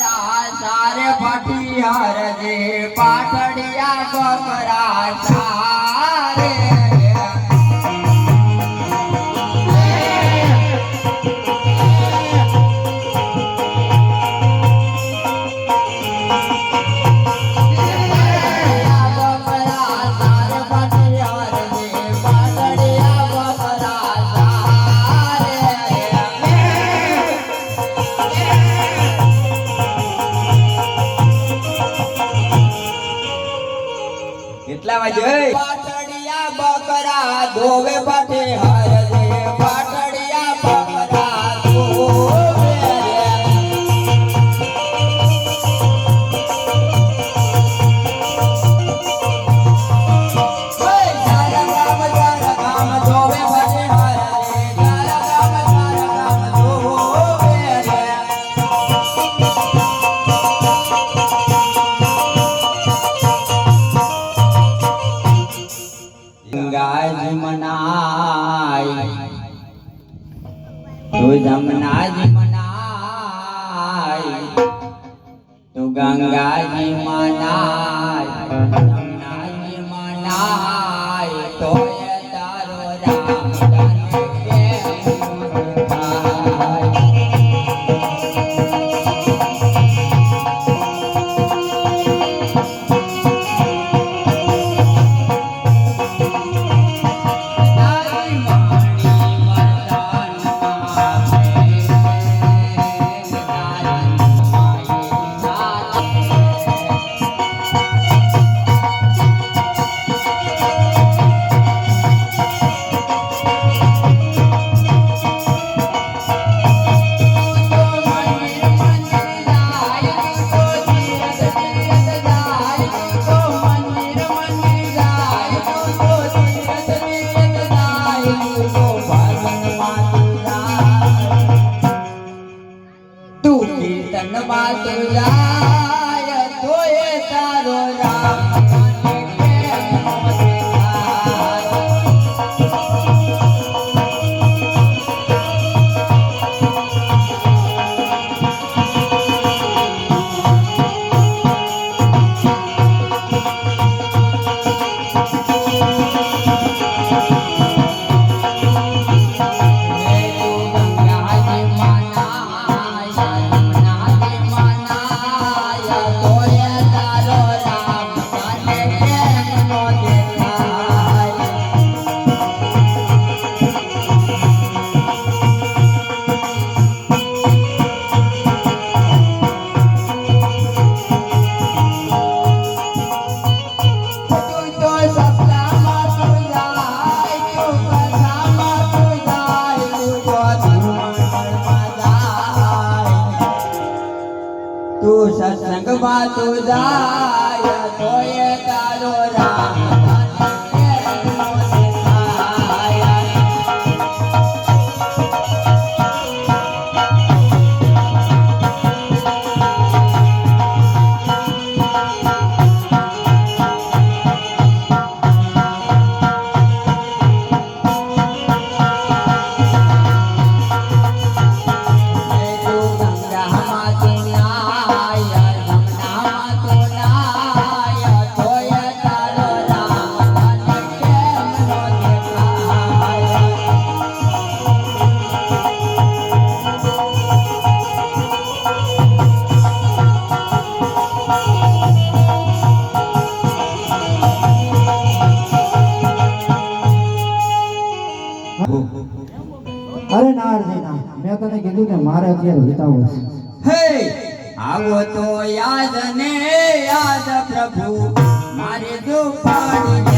સારે પટી હરજે પાટડિયા બપરા મનાય તો જમનાજી મનાય. તો ગંગાજી મનાય જમનાજી મનાય. તો doida. તું સત્સંગમાં તું જાય તોય અરે નારજી ના મેં તને કીધું કે મારે અત્યારે વિતાવું છે. હે, આવો તો યાદ ને યાદ પ્રભુ. મારે દુપાડી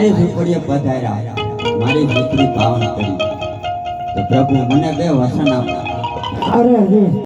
મારી ઝૂંપડીએ પધાર્યા. મારી દીકરી પાવન કરી. તો પ્રભુ મને બે વસન આપો. અરે.